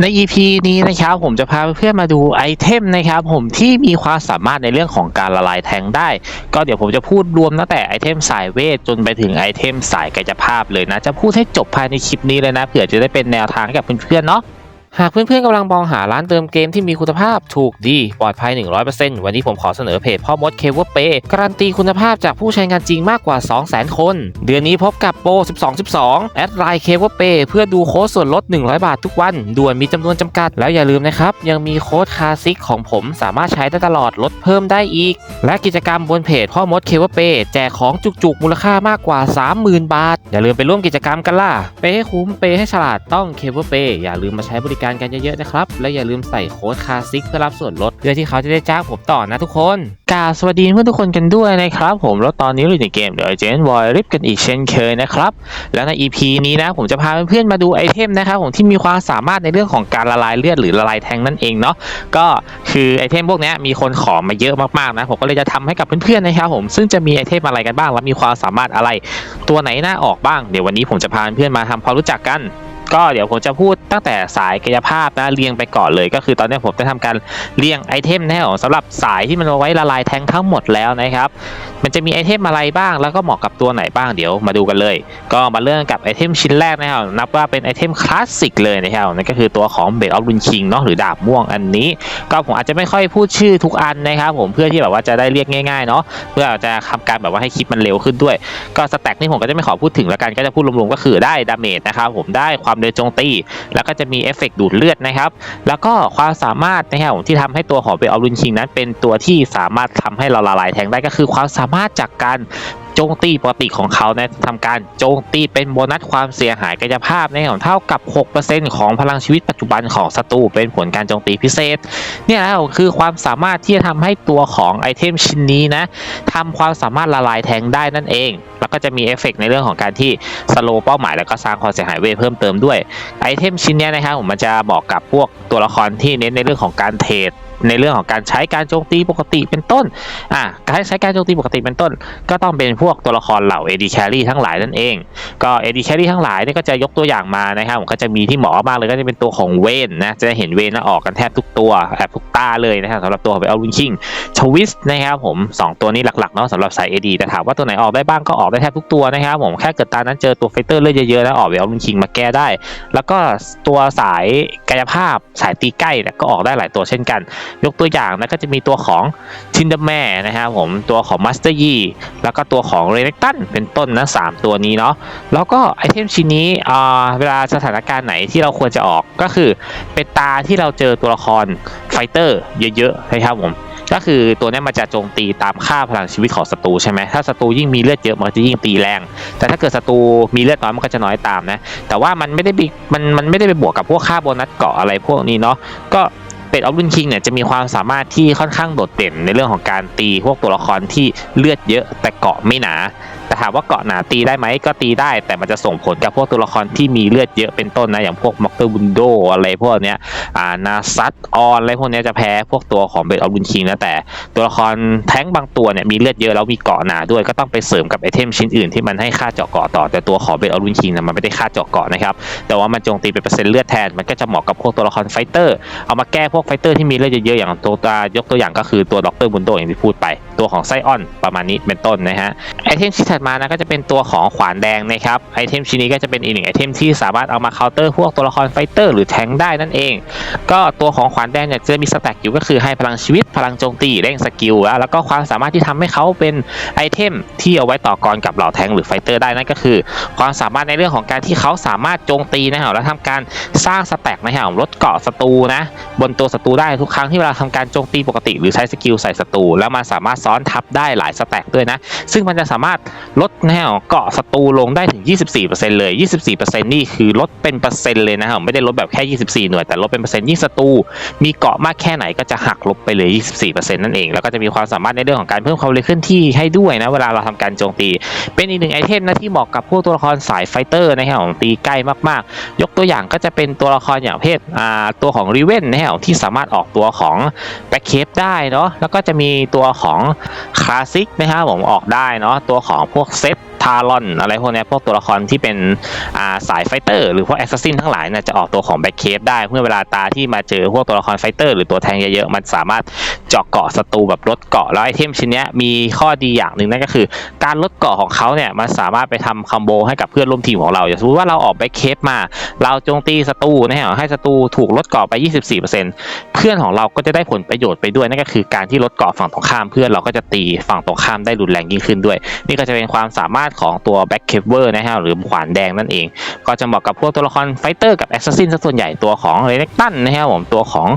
ใน EP นี้นะครับผมจะพาเพื่อนมาดูไอเทมนะครับผมที่มีความสามารถในเรื่องของการละลายแทงได้ ก็เดี๋ยวผมจะพูดรวมตั้งแต่ไอเทมสายเวทจนไปถึงไอเทมสายกายภาพเลยนะ จะพูดให้จบภายในคลิปนี้เลยนะเผื่อจะได้เป็นแนวทางให้กับเพื่อนๆเนาะ หากเพื่อนๆกำลังมองหาร้านเติมเกมที่มีคุณภาพถูกดีปลอดภัย 100%วันนี้ผมขอเสนอเพจพ่อมดเคเวอร์เปการันตีคุณภาพจากผู้ใช้งานจริงมากกว่า 200,000 คน เดือนนี้พบกับโปร 1212 แอดไลน์เคเวอร์เปเพื่อดูโค้ดส่วนลด 100 บาททุกวัน ด่วนมีจำนวนจำกัด แล้วอย่าลืมนะครับ ยังมีโค้ดคาซิกของผมสามารถใช้ได้ตลอดลดเพิ่มได้อีก และกิจกรรมบนเพจพ่อมดเคเวอร์เปแจกของจุกๆมูลค่ามากกว่า 30,000 บาท อย่าลืมไปร่วมกิจกรรมกันล่ะเปย์ให้คุ้มเปย์ให้ฉลาดต้องเคเวอร์เปอย่าลืมมาใช้บริการกันเยอะๆนะครับ และอย่าลืมใส่โค้ดคาซิกเพื่อรับส่วนลดเพื่อที่เขาจะได้จ้างผมต่อนะทุกคนกาสวัสดีเพื่อนทุกคนกันด้วยนะครับผมแล้วตอนนี้เราอยู่ในเกมเดอะเจนวอยริฟกันอีกเช่นเคยนะครับแล้วใน EP นี้นะผมจะพาเพื่อนๆมาดูไอเทมนะครับผมที่มีความสามารถในเรื่องของการละลายเลือดหรือละลายแทงนั่นเองเนาะก็คือไอเทมพวกนี้มีคนขอมาเยอะมากๆนะผมก็เลยจะทำให้กับเพื่อนๆนะครับผมซึ่งจะมีไอเทมอะไรกันบ้าง และมีความสามารถอะไร ตัวไหนน่าออกบ้างเดี๋ยววันนี้ผมจะพาเพื่อนๆมาทำความรู้จักกัน ก็เดี๋ยวผมจะพูดตั้งแต่สายกายภาพนะเรียงไปก่อนเลย ก็คือตอนนี้ผมจะทำการเรียงไอเทมนะครับสำหรับสายที่มันเอาไว้ละลายแทงทั้งหมดแล้วนะครับ มันจะมีไอเทมอะไรบ้าง แล้วก็เหมาะกับตัวไหนบ้างเดี๋ยวมาดูกันเลย ก็มาเริ่มกับไอเทมชิ้นแรกนะครับนับว่าเป็นไอเทมคลาสสิกเลยนะครับนั่นก็คือตัวของเบ d ออฟ u ุนคิงเนาะหรือดาบม่วงอันนี้ ก็ผมอาจจะไม่ค่อยพูดชื่อทุกอันนะครับผมเพื่อที่แบบว่าจะได้เรียกง่ายๆเนาะเพื่อจะทำการแบบว่าให้คลิปมันเร็วขึ้นด้วย ก็สแต็กนี่ผมก็จะไม่ขอพูดถึงแล้วกันก็จะพูดรวมๆก็คือได้ดาเมจนะครับผมได้ความเร็วโจมตี แล้วก็จะมีเอฟเฟกต์ดูดเลือดนะครับ แล้วก็ความสามารถนะครับที่ทำให้ตัวของเบลออฟ u ุนคิงนั้นเป็นตัวที่สามารถทำให้เราละลายแทงได้ก็คือความสามารถจากการ โจมตีปกติของเขานะทำการโจมตีเป็นโบนัสความเสียหายกายภาพในะครับเท่ากับ 6%ของพลังชีวิตปัจจุบันของศัตรูเป็นผลการโจมตีพิเศษ เนี่ยนะคือความสามารถที่จะทำให้ตัวของไอเทมชิ้นนี้นะทำความสามารถละลายแทงได้นั่นเอง แล้วก็จะมีเอฟเฟกต์ในเรื่องของการที่สโลเป้าหมายแล้วก็สร้างความเสียหายเวทเพิ่มเติมด้วยไอเทมชิ้นนี้นะครับผมมันจะบอกกับพวกตัวละครที่เน้นในเรื่องของการเทรด ในเรื่องของการใช้การโจมตีปกติเป็นต้นอะการใช้การโจมตีปกติเป็นต้น ก็ต้องเป็นพวกตัวละครเหล่า AD Carry ทั้งหลายนั่นเอง ก็ AD Carry ทั้งหลายเนี่ยก็จะยกตัวอย่างมานะครับผมก็จะมีที่เหมาะมากเลยก็จะเป็นตัวของเวนนะจะเห็นเวนนะออกกันแทบทุกตัวแอบทุกตาเลยนะครับสำหรับตัวของเอลวินคิงชวิสนะครับผมสองตัวนี้หลักๆเนาะสำหรับสาย AD แต่ถามว่าตัวไหนออกได้บ้างก็ออกได้แทบทุกตัวนะครับผมแค่เกิดตานั้นเจอตัวไฟเตอร์เลือดเยอะๆแล้วออกเอลวินคิงมาแก้ได้ แล้วก็ตัวสายกายภาพสายตีใกล้เนี่ยก็ออกได้หลายตัวเช่นกันยกตัวอย่างนะก็จะมีตัวของทินเดอร์แม่นะครับผมตัวของมาสเตอร์ยีแล้วก็ตัวของเรเนตันเป็นต้นนะสามตัวนี้เนาะแล้วก็ไอเทมชิ้นนี้อ่าเวลาสถานการณ์ไหนที่เราควรจะออกก็คือเป็นตาที่เราเจอตัวละครไฟเตอร์เยอะๆนะครับผมก็คือตัวนี้มันจะโจมตีตามค่าพลังชีวิตของศัตรูใช่ไหมถ้าศัตรูยิ่งมีเลือดเยอะมันจะยิ่งตีแรง แต่ถ้าเกิดศัตรูมีเลือดน้อยมันก็จะน้อยตามนะ แต่ว่ามันไม่ได้มันมันไม่ได้ไปบวกกับพวกค่าโบนัสเกาะอะไรพวกนี้เนาะ ก็ เป็ดออฟรุนคิงเนี่ยจะมีความสามารถที่ค่อนข้างโดดเด่นในเรื่องของการตีพวกตัวละครที่เลือดเยอะแต่เกาะไม่หนา แต่ถามว่าเกาะหนาตีได้ไหมก็ตีได้ แต่มันจะส่งผลกับพวกตัวละครที่มีเลือดเยอะเป็นต้นนะอย่างพวกม็อกเตอร์บุนโดอะไรพวกเนี้ยอ่านาซัตออนอะไรพวกเนี้ยจะแพ้พวกตัวของเบดออฟลุนคิงนะแต่ตัวละครแท้งบางตัวเนี่ยมีเลือดเยอะแล้วมีเกาะหนาด้วยก็ต้องไปเสริมกับไอเทมชิ้นอื่นที่มันให้ค่าเจาะเกาะต่อแต่ตัวของเบดออฟลุนคิงนะมันไม่ได้ค่าเจาะเกาะนะครับแต่ว่ามันโจมตีเป็นเปอร์เซ็นต์เลือดแทนมันก็จะเหมาะกับพวกตัวละครไฟเตอร์เอามาแก้พวกไฟเตอร์ที่มีเลือดเยอะๆอย่างตัวตายกตัวอย่างก็คือตัวด็อกเตอร์บุนโดอย่างที่พูดไป ตัวของไซออนประมาณนี้เป็นต้นนะฮะไอเทมชิ้นถัดมานะก็จะเป็นตัวของขวานแดงนะครับไอเทมชิ้นนี้ก็จะเป็นอีกหนึ่งไอเทมที่สามารถเอามาเคาน์เตอร์พวกตัวละครไฟเตอร์หรือแทงได้นั่นเอง ก็ตัวของขวานแดงเนี่ยจะมีสแต็กอยู่ก็คือให้พลังชีวิตพลังโจมตีเร่งสกิลแล้วก็ความสามารถที่ทำให้เขาเป็นไอเทมที่เอาไว้ต่อกรกับเหล่าแทงหรือไฟเตอร์ได้นั่นก็คือ ความสามารถในเรื่องของการที่เขาสามารถโจมตีนะครับแล้วทำการสร้างสแต็กนะครับลดเกาะศัตรูนะบนตัวศัตรูได้ทุกครั้งที่เวลาทำการโจมตีปกติ หรือใช้สกิลใส่ศัตรูแล้วมันสามารถซ้อนทับได้หลายสแต็กด้วยนะซึ่งมันจะสามารถลดแนวเกาะศัตรูลงได้ถึง 24%เลย 24%นี่คือลดเป็นเปอร์เซ็นต์เลยนะครับไม่ได้ลดแบบแค่ 24 หน่วย แต่ลดเป็นเปอร์เซ็นต์ยิ่งศัตรูมีเกาะมากแค่ไหนก็จะหักลบไปเลย 24%นั่นเอง แล้วก็จะมีความสามารถในเรื่องของการเพิ่มความเร็วเคลื่อนที่ให้ด้วยนะ เวลาเราทำการโจมตี เป็นอีกหนึ่งไอเทมนะที่เหมาะกับพวกตัวละครสายไฟเตอร์นะครับตีใกล้มากๆ ยกตัวอย่างก็จะเป็นตัวละครอย่างเพศอ่าตัวของริเวนนะครับที่สามารถออกตัวของแบ็คเคปได้เนาะแล้วก็จะมีตัวของคลาสสิกนะครับผมออกได้เนาะตัวของพวกเซต ทารอนอะไรพวกนี้พวกตัวละครที่เป็นอ่าสายไฟเตอร์หรือพวกแอสซัสซินทั้งหลายนี่ยจะออกตัวของแบ็คเคฟได้เมื่อเวลาตาที่มาเจอพวกตัวละครไฟเตอร์หรือตัวแทงเยอะๆมันสามารถเจาะเกาะศัตรูแบบลดเกาะแล้วไอเทมชิ้นเนี้ยมีข้อดีอย่างหนึ่งนั่นก็คือ การลดเกาะของเขาเนี่ยมันสามารถไปทำคอมโบให้กับเพื่อนร่วมทีมของเราอย่างสมมติว่าเราออกแบ็คเคฟมา เราโจมตีศัตรูนะฮะให้ศัตรูถูกลดเกาะไป 24%เพื่อนของเราก็จะได้ผลประโยชน์ไปด้วยนั่นก็คือการที่ลดเกาะฝั่งตรงข้ามเพื่อนเราก็จะตีฝั่งตรงข้ามได้รุนแรงยิ่งขึ้นด้วย นี่ก็จะเป็นความสามารถของตัวแบ็คเคเวอร์นะครับหรือขวานแดงนั่นเอง ก็จะเหมาะกับพวกตัวละครไฟเตอร์กับแอสซัสซินส่วนใหญ่ตัวของเรเนกตันนะครับผมตัวของ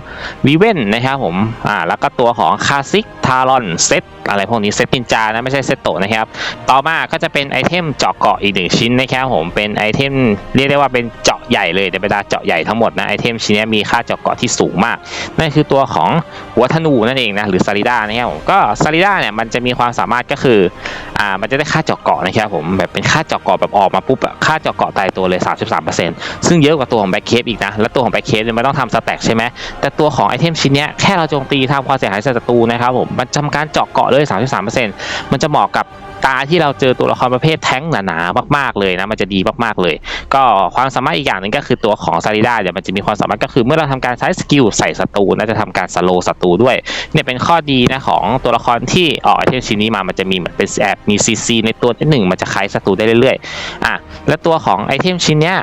วีเวนนะครับผมอ่าแล้วก็ตัวของคาซิกทารอนเซตอะไรพวกนี้เซตปินจานะไม่ใช่เซตโตนะครับต่อมาก็จะเป็นไอเทมเจาะเกาะอีกหนึ่งชิ้นนะครับผมเป็นไอเทมเรียกได้ว่าเป็นเจาะ ใหญ่เลยแต่เวลาเจาะใหญ่ทั้งหมดนะไอเทมชิ้นนี้มีค่าเจาะเกาะที่สูงมาก นั่นคือตัวของหัวธนูนั่นเองนะหรือซาริด้านะครับผมก็ซาริด้าเนี่ยมันจะมีความสามารถก็คืออ่ามันจะได้ค่าเจาะเกาะนะครับผมแบบเป็นค่าเจาะเกาะแบบออกมาปุ๊บค่าเจาะเกาะตายตัวเลย 33%ซึ่งเยอะกว่าตัวของแบ็คเคฟอีกนะแล้วตัวของแบ็คเคฟเนี่ยมันต้องทำสแต็กใช่ไหมแต่ตัวของไอเทมชิ้นนี้แค่เราโจมตีทำความเสียหายใส่ศัตรูนะครับผมมันทำการเจาะเกาะเลย 33%มันจะเหมาะกับ ตาที่เราเจอตัวละครประเภทแท้งหนาๆมาก ๆเลยนะมันจะดีมากๆเลย ก็ความสามารถอีกอย่างหนึ่งก็คือตัวของซาริด้าเดี๋ยวมันจะมีความสามารถก็คือเมื่อเราทำการใช้สกิลใส่ศัตรูน่าจะทำการสโลศัตรูด้วยเนี่ยเป็นข้อดีนะของตัวละครที่ออกไอเทมชิ้นนี้มามันจะมีเหมือนเป็นแอบมีซีซีในตัวนิดหนึ่งมันจะคล้ายศัตรูได้เรื่อยๆอะและตัวของไอเทมชิ้นเนี้ย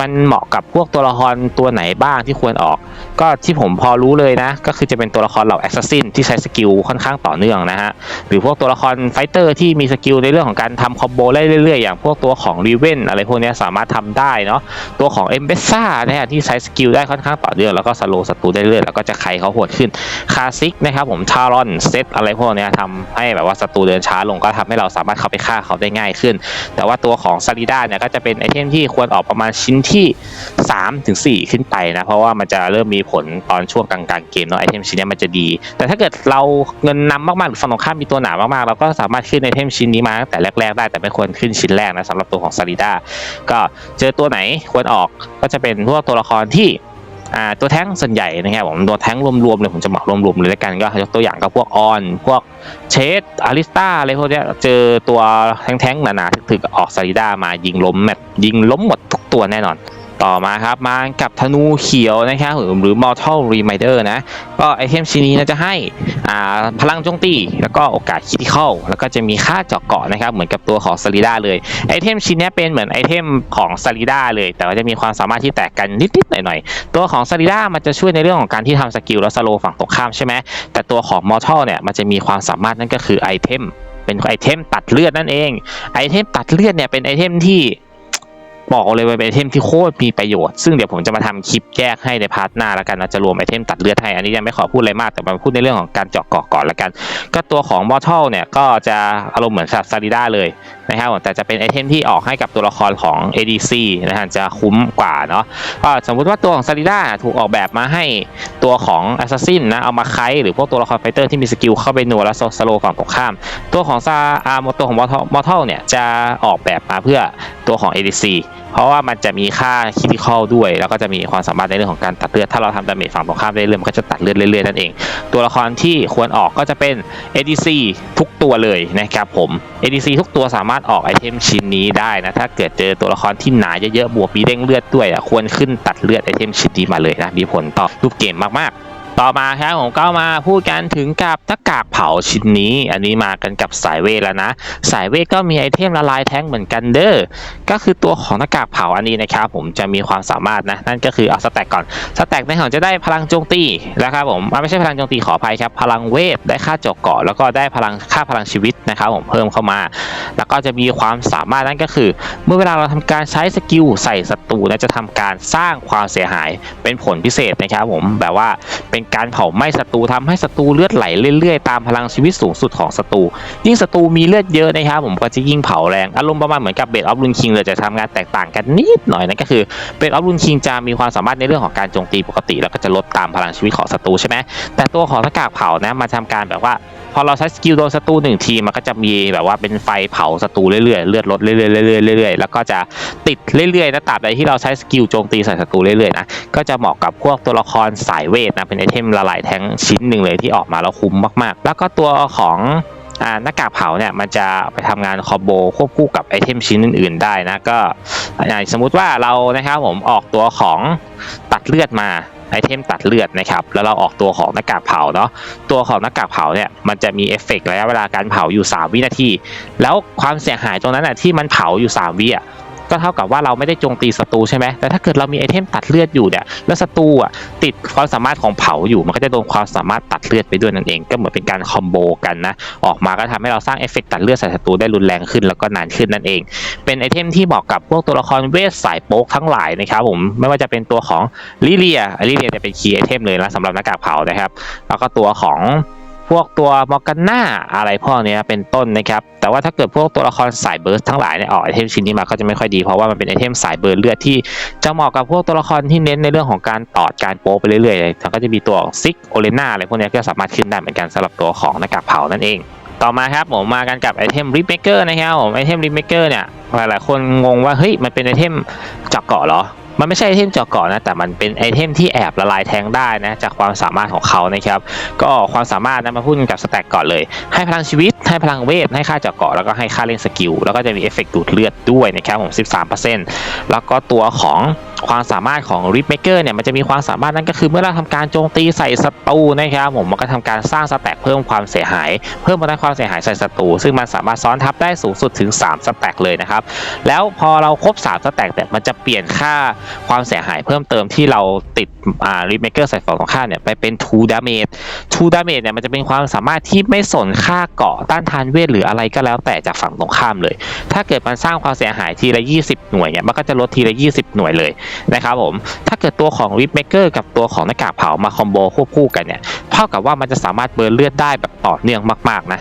มันเหมาะกับพวกตัวละครตัวไหนบ้างที่ควรออก ก็ที่ผมพอรู้เลยนะ ก็คือจะเป็นตัวละครเหล่าแอสซัสซินที่ใช้สกิลค่อนข้างต่อเนื่องนะฮะ หรือพวกตัวละครไฟเตอร์ที่มีสกิลในเรื่องของการทำคอมโบได้เรื่อยๆ อย่างพวกตัวของรีเวนอะไรพวกนี้สามารถทำได้เนาะ ตัวของเอมเบซ่านะฮะที่ใช้สกิลได้ค่อนข้างต่อเนื่องแล้วก็สโลศัตรูได้เรื่อยแล้วก็จะไขเขาโหดขึ้น คาซิกนะครับผมทารอนเซตอะไรพวกนี้ทำให้แบบว่าศัตรูเดินช้าลงก็ทำให้เราสามารถเข้าไปฆ่าเขาได้ง่ายขึ้น แต่ว่าตัวของซาริด้าเนี่ยก็จะเป็นไอเทมที่ควรออกประมาณชิ้นที่3ถึง4ขึ้นไปนะ เพราะว่ามันจะเริ่มมีผลตอนช่วงกลางๆเกมเนาะไอเทมชิ้นนี้มันจะดี แต่ถ้าเกิดเราเงินนำมากๆหรือฝั่งตรงข้ามมีตัวหนามากๆ เราก็สามารถขึ้นไอเทมชิ้นนี้มาตั้งแต่แรกๆได้แต่ไม่ควรขึ้นชิ้นแรกนะสำหรับตัวของซาริด้าก็เจอตัวไหนควรออกก็จะเป็นพวกตัวละครที่ อ่าตัวแท้งส่วนใหญ่นะครับผมตัวแท้งรวมๆเลยผมจะบอกรวมๆเลยแล้วกันก็ยกตัวอย่างก็พวกออน พวกเชสอาริสตาอะไรพวกนี้เจอตัวแท้งๆหนาๆถึกๆออกซาริด้ามายิงล้มแมตยิงล้มหมดทุกตัวแน่นอน ต่อมาครับมากับธนูเขียวนะครับหรือหรือ Mortal Reminder นะ ก็ไอเทมชิ้นนี้นะจะให้อ่าพลังโจมตีแล้วก็โอกาสคิดเข้าแล้วก็จะมีค่าเจาะเกาะนะครับเหมือนกับตัวของซาริด้าเลยไอเทมชิ้นนี้เป็นเหมือนไอเทมของซาริด้าเลย แต่ว่าจะมีความสามารถที่แตกกันนิดๆหน่อยๆตัวของซาริด้ามันจะช่วยในเรื่องของการที่ทำสกิลแล้วสโลว์ฝั่งตรงข้ามใช่ไหมแต่ตัวของ Mortal เนี่ยมันจะมีความสามารถนั่นก็คือไอเทมเป็นไอเทมตัดเลือดนั่นเองไอเทมตัดเลือดเนี่ยเป็นไอเทมที่ บอกเลยว่าเป็นไอเทมที่โคตรมีประโยชน์ ซึ่งเดี๋ยวผมจะมาทำคลิปแยกให้ในพาร์ทหน้าแล้วกันนะจะรวมไอเทมตัดเลือดให้อันนี้ยังไม่ขอพูดอะไรมากแต่มาพูดในเรื่องของการเจาะเกาะก่อนแล้วกัน ก็ตัวของมอร์ทัลเนี่ยก็จะอารมณ์เหมือนซาริด้าเลย นะครับแต่จะเป็นไอเทมที่ออกให้กับตัวละครของ ADC นะฮะจะคุ้มกว่าเนาะก็สมมุติว่าตัวของซาริด้าถูกออกแบบมาให้ตัวของแอสซัสซินนะเอามาไคหรือพวกตัวละครไฟเตอร์ที่มีสกิลเข้าไปนัวและสโลฝั่งตรงข้าม ตัวของซาอาร์ตัวของมอทัลเนี่ยจะออกแบบมาเพื่อตัวของ ADC เพราะว่ามันจะมีค่าคิติคอลด้วย แล้วก็จะมีความสามารถในเรื่องของการตัดเลือด ถ้าเราทำดาเมจฝั่งตรงข้ามได้เรื่อยมันก็จะตัดเลือดเรื่อยๆนั่นเอง ตัวละครที่ควรออกก็จะเป็น ADC ทุกตัวเลยนะครับผม ADC ทุกตัวสามารถออกไอเทมชิ้นนี้ได้นะ ถ้าเกิดเจอตัวละครที่หนาเยอะๆบวกมีเด้งเลือดด้วยอะควรขึ้นตัดเลือดไอเทมชิ้นนี้มาเลยนะ มีผลต่อรูปเกมมากๆ ต่อมาครับผมก็มาพูดกันถึงกับหน้ากากเผาชิ้นนี้ อันนี้มากันกับสายเวทแล้วนะ สายเวทก็มีไอเทมละลายแท้งเหมือนกันเด้อก็คือตัวของหน้ากากเผาอันนี้นะครับผมจะมีความสามารถนะนั่นก็คือเอาสแต็กก่อนสแต็กในของจะได้พลังโจมตีนะครับผมไม่ใช่พลังโจมตีขออภัยครับ พลังเวทได้ค่าจาะเกาะแล้วก็ได้พลังค่าพลังชีวิตนะครับผมเพิ่มเข้ามา แล้วก็จะมีความสามารถนั่นก็คือ เมื่อเวลาเราทำการใช้สกิลใส่ศัตรูนะจะทำการสร้างความเสียหายเป็นผลพิเศษนะครับผมแบบว่าเป็นการเผาไหม้ศัตรูทำให้ศัตรูเลือดไหลเรื่อยๆตามพลังชีวิตสูงสุดของศัตรูยิ่งศัตรูมีเลือดเยอะนะครับผมก็จะยิ่งเผาแรงอารมณ์ประมาณเหมือนกับเบดออฟลุนคิงเลยจะทำงานแตกต่างกันนิดหน่อยนั่นก็คือเบดออฟลุนคิงจะมีความสามารถในเรื่องของการโจมตีปกติ แล้วก็จะลดตามพลังชีวิตของศัตรูใช่ไหมแต่ตัวของหน้ากากเผานะมาทำการแบบว่าพอเราใช้สกิลโดนศัตรูหนึ่งทีมันก็จะมีแบบว่าเป็นไฟเผาศัตรูเรื่อยๆเลือดลดเรื่อยๆเรื่อยๆเรื่อยๆแล้วก็จะติดเรื่อยๆนะตราบใดที่เราใช้สกิลโจมตีใส่ศัตรูเรื่อยๆนะก็จะเหมาะกับพวกตัวละครสายเวทนะเป็นไอเทมละลายแทงชิ้นหนึ่งเลยที่ออกมาแล้วคุ้มมาก ๆ แล้วก็ตัวของหน้ากากเผาเนี่ยมันจะไปทำงานคอมโบควบคู่กับไอเทมชิ้นอื่น ๆ ได้นะก็อย่างสมมุติว่าเรานะครับผมออกตัวของตัดเลือดมาไอเทมตัดเลือดนะครับแล้วเราออกตัวของหน้ากากเผาเนาะตัวของหน้ากากเผาเนี่ยมันจะมีเอฟเฟกต์ระยะเวลาการเผาอยู่ 3 วินาที แล้วความเสียหายตรงนั้นอะที่มันเผาอยู่ 3 วิอะ ก็เท่ากับว่าเราไม่ได้โจมตีศัตรูใช่ไหมแต่ถ้าเกิดเรามีไอเทมตัดเลือดอยู่เนี่ยแล้วศัตรูอะติดความสามารถของเผาอยู่มันก็จะโดนความสามารถตัดเลือดไปด้วยนั่นเอง ก็เหมือนเป็นการคอมโบกันนะออกมาก็ทำให้เราสร้างเอฟเฟกต์ตัดเลือดใส่ศัตรูได้รุนแรงขึ้นแล้วก็นานขึ้นนั่นเอง เป็นไอเทมที่เหมาะกับพวกตัวละครเวทสายโป๊กทั้งหลายนะครับผมไม่ว่าจะเป็นตัวของลิเลียลิเลียจะเป็นคีย์ไอเทมเลยนะสำหรับหน้ากากเผานะครับ แล้วก็ตัวของ พวกตัวมอร์กาน่าอะไรพวกนี้เป็นต้นนะครับ แต่ว่าถ้าเกิดพวกตัวละครสายเบิร์สทั้งหลายเนี่ยออกไอเทมชิ้นนี้มาก็จะไม่ค่อยดีเพราะว่ามันเป็นไอเทมสายเบิร์นเลือดที่จะเหมาะกับพวกตัวละครที่เน้นในเรื่องของการตอดการโป๊ไปเรื่อยๆเลยแล้วก็จะมีตัวซิกโอเลนาอะไรพวกนี้ก็สามารถขึ้นได้เหมือนกันสำหรับตัวของหน้ากากเผานั่นเองต่อมาครับผมมากันกับไอเทมริปเมเกอร์นะครับผมไอเทมริปเมเกอร์เนี่ยหลายๆคนงงว่าเฮ้ยมันเป็นไอเทมจาะเกาะเหรอ มันไม่ใช่ไอเทมเจาะเกาะนะแต่มันเป็นไอเทมที่แอบละลายแทงได้นะจากความสามารถของเขานะครับ ก็ความสามารถนะมาพูดกับสแต็กก่อนเลย ให้พลังชีวิต ให้พลังเวทให้ค่าเจาะเกาะแล้วก็ให้ค่าเล่นสกิลแล้วก็จะมีเอฟเฟกต์ดูดเลือดด้วยนะครับผม 13%แล้วก็ตัวของ ความสามารถของ Rip Maker เนี่ยมันจะมีความสามารถนั่นก็คือเมื่อเราทำการโจมตีใส่ศัตรูนะครับผมมันก็ทำการสร้างสแต็กเพิ่มความเสียหาย เพิ่มมาด้ความเสียหายใส่ศัตรูซึ่งมันสามารถซ้อนทับได้สูงสุดถึง 3 สแต็กเลยนะครับ แล้วพอเราครบ 3 สแต็กเนี่ยมันจะเปลี่ยนค่าความเสียหายเพิ่มเติมที่เราติดอ่า Rip Maker ใส่ฝั่งตรงข้ามเนี่ยไปเป็น2 damage 2 damage เนี่ยมันจะเป็นความสามารถที่ไม่สนค่าเกาะต้านทานเวทหรืออะไรก็แล้วแต่จากฝั่งตรงข้ามเลย ถ้าเกิดมันสร้างความเสียหายทีละ 20 หน่วยเนี่ยมันก็จะลดทีละ 20 หน่วยเลยนะครับผม ถ้าเกิดตัวของริปเมเกอร์กับตัวของหน้ากากเผามาคอมโบควบคู่กันเนี่ย เท่ากับว่ามันจะสามารถเบิร์นเลือดได้แบบต่อเนื่องมากๆนะ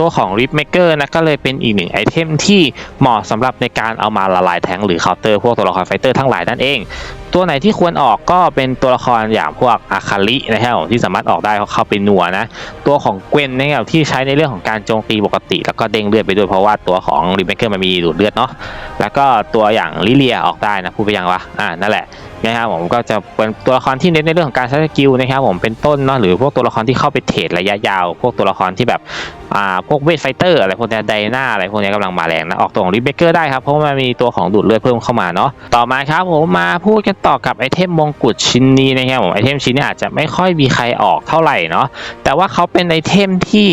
ตัวของ Rip Maker นะก็เลยเป็นอีกหนึ่งไอเทมที่เหมาะสำหรับในการเอามาละลายแทงหรือเคาน์เตอร์พวกตัวละครไฟเตอร์ทั้งหลายนั่นเอง ตัวไหนที่ควรออกก็เป็นตัวละครอย่างพวกอาคารินะครับที่สามารถออกได้เพราะเข้าไปนัวนะ ตัวของเกวนนะครับที่ใช้ในเรื่องของการโจมตีปกติ แล้วก็เด้งเลือดไปด้วยเพราะว่าตัวของ Rip Maker มันมีดูดเลือดเนาะแล้วก็ตัวอย่างลิเลียออกได้นะพูดไปยังวะอ่านั่นแหละ นะครับผมก็จะเป็นตัวละครที่เน้นในเรื่องของการใช้สกิลนะครับผมเป็นต้นเนาะหรือพวกตัวละครที่เข้าไปเทรดระยะยาว พวกตัวละครที่แบบอ่าพวกเวทไฟเตอร์อะไรพวกนี้ไดนาอะไรพวกนี้กำลังมาแรงนะออกตัวของริเบเกอร์ได้ครับเพราะมันมีตัวของดูดเลือดเพิ่มเข้ามาเนาะต่อมาครับผมมาพูดกันต่อกับไอเทมมงกุฎชิ้นนี้นะครับผมไอเทมชิ้นนี้อาจจะไม่ค่อยมีใครออกเท่าไหร่เนาะแต่ว่าเขาเป็นไอเทมที่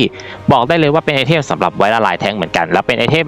บอกได้เลยว่าเป็นไอเทมสำหรับไว้ละลายแทงเหมือนกัน แล้วเป็นไอเทม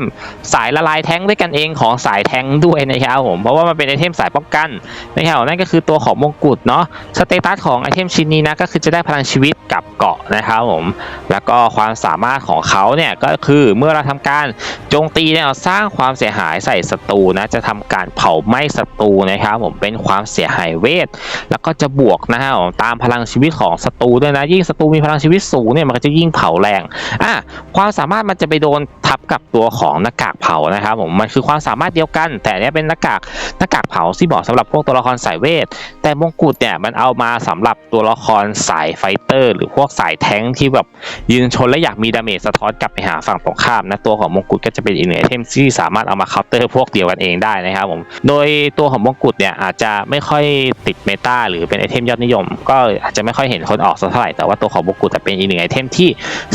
สายละลายแทงด้วยกันเองของสายแทงด้วยนะครับผมเพราะว่ามันเป็นไอเทมสายป้องกันนะครับนั่นก็คือตัวของมงกุฎเนาะสเตตัสของไอเทมชิ้นนี้นะก็คือจะได้พลังชีวิตกับเกาะนะครับผมแล้วก็ความสามารถของเขาเนี่ยก็คือเมื่อเราทำการโจมตีเนี่ยสร้างความเสียหายใส่ศัตรูนะจะทำการเผาไหม้ศัตรูนะครับผมเป็นความเสียหายเวท แล้วก็จะบวกนะฮะตามพลังชีวิตของศัตรูด้วยนะยิ่งศัตรูมีพลังชีวิตสูงเนี่ยมันก็จะยิ่งเผาแรงอะความสามารถมันจะไปโดนทับกับตัวของหน้ากากเผานะครับผมมันคือความสามารถเดียวกัน แต่เนี้ยเป็นหน้ากากหน้ากากเผาที่บอกสำหรับพวกตัวละครสายเวท แต่มงกุฎเนี่ยมันเอามาสำหรับตัวละครสายไฟเตอร์ หรือพวกสายแท้งที่แบบยืนชนและอยากมีดาเมจสะท้อนกลับไปหาฝั่งตรงข้ามนะตัวของมงกุฎก็จะเป็นอีกหนึ่งไอเทมที่สามารถเอามาเคาน์เตอร์พวกเดียวกันเองได้นะครับผมโดยตัวของมงกุฎเนี่ยอาจจะไม่ค่อยติดเมตาหรือเป็นไอเทมยอดนิยม ก็อาจจะไม่ค่อยเห็นคนออกสักเท่าไหร่แต่ว่าตัวของมงกุฎจะเป็นอีกหนึ่งไอเทมที่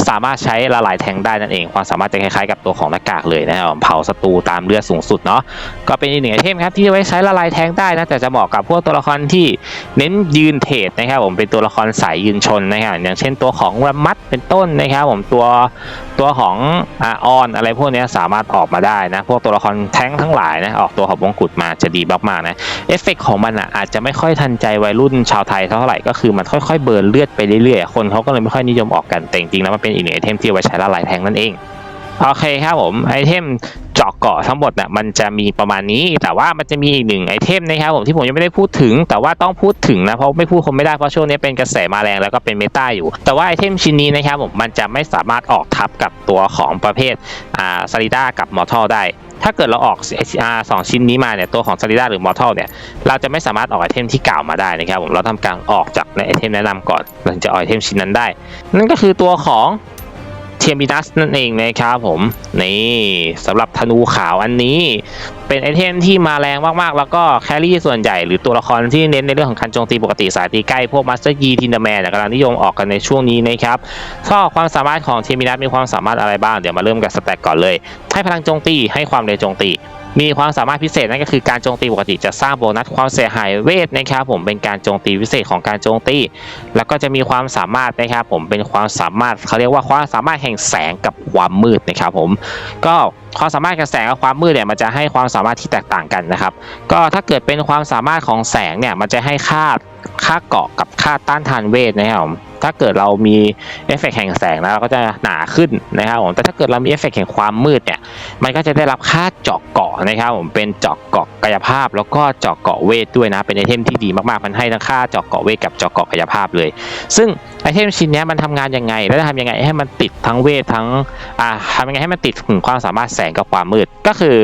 สามารถใช้ละลายแทงได้นั่นเอง ความสามารถจะคล้ายๆกับตัวของหน้ากากเลยนะครับผมเผาศัตรูตามเลือดสูงสุดเนาะก็เป็นอีกหนึ่งไอเทมครับที่ไว้ใช้ละลายแทงได้นะแต่จะเหมาะกับพวกตัวละครที่เน้นยืนเทรดนะครับผมเป็นตัวละครสายยืนชนนะครับอย่างเช่นตัวของแรมมัดเป็นต้นนะครับผมตัวตัวของอาออนอะไรพวกนี้สามารถออกมาได้นะพวกตัวละครแท้งทั้งหลายนะออกตัวของมงกุฎมาจะดีมากๆนะเอฟเฟกต์ของมันอะอาจจะไม่ค่อยทันใจวัยรุ่นชาวไทยเท่าไหร่ก็คือมันค่อยๆเบิร์นเลือดไปเรื่อยๆคนเขาก็เลยไม่ค่อยนิยมออกกันแต่จริงๆแล้วมันเป็นอีกหนึ่งไอเทมที่เอาไว้ใช้ละลายแทงนั่นเอง โอเคครับผมไอเทมเจาะเกาะทั้งหมดเนี่ยมันจะมีประมาณนี้ แต่ว่ามันจะมีอีกหนึ่งไอเทมนะครับผมที่ผมยังไม่ได้พูดถึง แต่ว่าต้องพูดถึงนะเพราะไม่พูดคงไม่ได้เพราะช่วงนี้เป็นกระแสมาแรงแล้วก็เป็นเมตาอยู่ แต่ว่าไอเทมชิ้นนี้นะครับผมมันจะไม่สามารถออกทับกับตัวของประเภทอ่าซาริด้ากับมอร์ทัลได้ ถ้าเกิดเราออกอ่าสองชิ้นนี้มาเนี่ยตัวของซาริด้าหรือมอร์ทัลเนี่ยเราจะไม่สามารถออกไอเทมที่กล่าวมาได้นะครับผมเราทำการออกจากในไอเทมแนะนำก่อนถึงจะออกไอเทมชิ้นนั้นได้ นั่นก็คือตัวของ ทียมินัสนั่นเองนะครับผม นี่สำหรับธนูขาวอันนี้ เป็นไอเทมที่มาแรงมากๆ แล้วก็แครี่ส่วนใหญ่หรือตัวละครที่เน้นในเรื่องของการโจมตีปกติสายตีใกล้ พวกมาสเตอร์ยีทินเดอร์แมนกำลังนิยมออกกันในช่วงนี้นะครับข้อความสามารถของเทมินัสมีความสามารถอะไรบ้าง เดี๋ยวมาเริ่มกับสแต็กก่อนเลย ให้พลังโจมตีให้ความเร็วโจมตี มีความสามารถพิเศษนั่นก็คือการโจมตีปกติจะสร้างโบนัสความเสียหายเวทนะครับผมเป็นการโจมตีพิเศษของการโจมตี แล้วก็จะมีความสามารถนะครับผมเป็นความสามารถเขาเรียกว่าความสามารถแห่งแสงกับความมืดนะครับผมก็ความสามารถกับแสงกับความมืดเนี่ยมันจะให้ความสามารถที่แตกต่างกันนะครับ ก็ถ้าเกิดเป็นความสามารถของแสงเนี่ยมันจะให้ค่าค่าเกาะกับค่าต้านทานเวทนะครับผม ถ้าเกิดเรามีเอฟเฟกต์แห่งแสงนะเราก็จะหนาขึ้นนะครับผมแต่ถ้าเกิดเรามีเอฟเฟกต์แห่งความมืดเนี่ยมันก็จะได้รับค่าเจาะเกาะนะครับผมเป็นเจาะเกาะกายภาพ แล้วก็เจาะเกาะเวทด้วยนะเป็นไอเทมที่ดีมากๆมันให้ทั้งค่าเจาะเกาะเวทกับเจาะเกาะกายภาพเลย ซึ่งไอเทมชิ้นนี้มันทำงานยังไง แล้วจะทำยังไงให้มันติดทั้งเวททั้งอ่าทำยังไงให้มันติดถึงความสามารถแสงกับความมืดก็คือ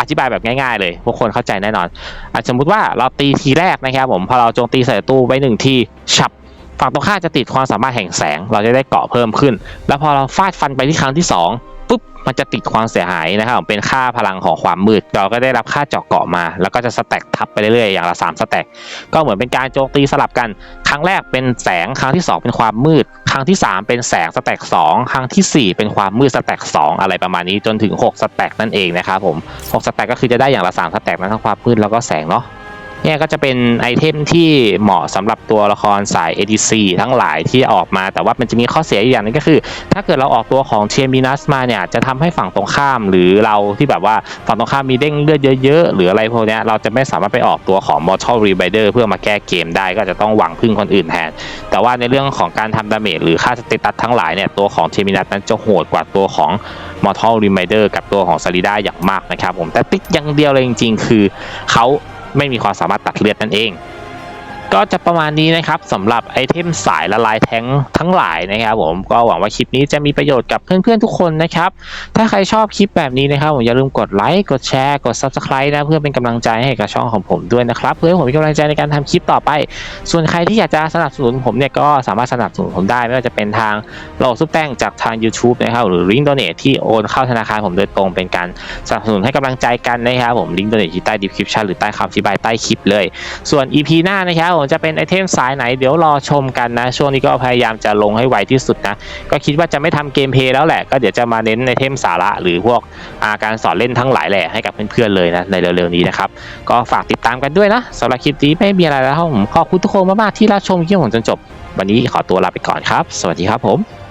อธิบายแบบง่ายๆเลยพวกคนเข้าใจแน่นอนอสมมุติว่าเราตีทีแรกนะครับผมพอเราโจมตีใส่ตรูไปหนึ่งทีฉับ ฝั่งตรงข้ามจะติดความสามารถแห่งแสง เราจะได้เกาะเพิ่มขึ้น แล้วพอเราฟาดฟันไปที่ครั้งที่สองปุ๊บมันจะติดความเสียหายนะครับผมเป็นค่าพลังของความมืดเราก็ได้รับค่าเจาะเกาะมา แล้วก็จะสแต็กทับไปเรื่อยๆอย่างละสามสแต็กก็เหมือนเป็นการโจมตีสลับกัน ครั้งแรกเป็นแสงครั้งที่สองเป็นความมืด ครั้งที่สามเป็นแสงสแต็กสองครั้งที่สี่เป็นความมืดสแต็กสองอะไรประมาณนี้จนถึงหกสแต็กนั่นเองนะครับผม6สแต็กก็คือจะได้อย่างละ3สแต็กนะทั้งความมืดแล้วก็แสงเนาะ เนี่ยก็จะเป็นไอเทมที่เหมาะสำหรับตัวละครสาย ADC ทั้งหลายที่ออกมา แต่ว่ามันจะมีข้อเสียอย่างหนึงก็คือ ถ้าเกิดเราออกตัวของเทียมินัสมาเนี่ยจะทำให้ฝั่งตรงข้ามหรือเราที่แบบว่าฝั่งตรงข้ามมีเด้งเลือดเยอะๆ หรืออะไรพวกนี้เราจะไม่สามารถไปออกตัวของ Mortal Rebider เพื่อมาแก้เกมได้ก็จะต้องหวังพึ่งคนอื่นแทน แต่ว่าในเรื่องของการทำดาเมจหรือค่าสเตตัสทั้งหลายเนี่ยตัวของเทมินัสนั้นจะโหดกว่าตัวของ Mortal r e m i d e r กับตัวของซาริด้าอย่างมากนะครับผมแต่ติดอย่างเดียวเลยจริงๆ คือเขา ไม่มีความสามารถตัดเลือดนั่นเอง ก็จะประมาณนี้นะครับสำหรับไอเทมสายละลายแท้งทั้งหลายนะครับ ผมก็หวังว่าคลิปนี้จะมีประโยชน์กับเพื่อนๆทุกคนนะครับ ถ้าใครชอบคลิปแบบนี้นะครับผมอย่าลืมกดไลค์กดแชร์กด Subscribe นะเพื่อเป็นกำลังใจให้กับช่องของผมด้วยนะครับ เพื่อให้ผมมีกำลังใจในการทำคลิปต่อไป ส่วนใครที่อยากจะสนับสนุนผมเนี่ยก็สามารถสนับสนุนผมได้ ไม่ว่าจะเป็นทางโลซุปแป้งจากทาง YouTube นะครับหรือลิงก์โดเนทที่โอนเข้าธนาคารผมโดยตรงเป็นการสนับสนุนให้กำลังใจกันนะครับผมลิงก์โดเนทที่ใต้ดีคริปชันหรือใต้คำอธิบายใต้คลิปเลย ส่วน EP หน้านะครับจะเป็นไอเทมสายไหนเดี๋ยวรอชมกันนะ ช่วงนี้ก็พยายามจะลงให้ไวที่สุดนะ ก็คิดว่าจะไม่ทำเกมเพลย์แล้วแหละ ก็เดี๋ยวจะมาเน้นไอเทมสาระ หรือพวกาการสอนเล่นทั้งหลายแหละให้กับเพื่อนๆเลยนะในเร็วๆนี้นะครับ ก็ฝากติดตามกันด้วยนะสำหรับคลิปนี้ไม่มีอะไรแล้วผมขอบคุณทุกคนมากๆที่รับชมคลิปผมจนจบ วันนี้ขอตัวลาไปก่อนครับ สวัสดีครับผม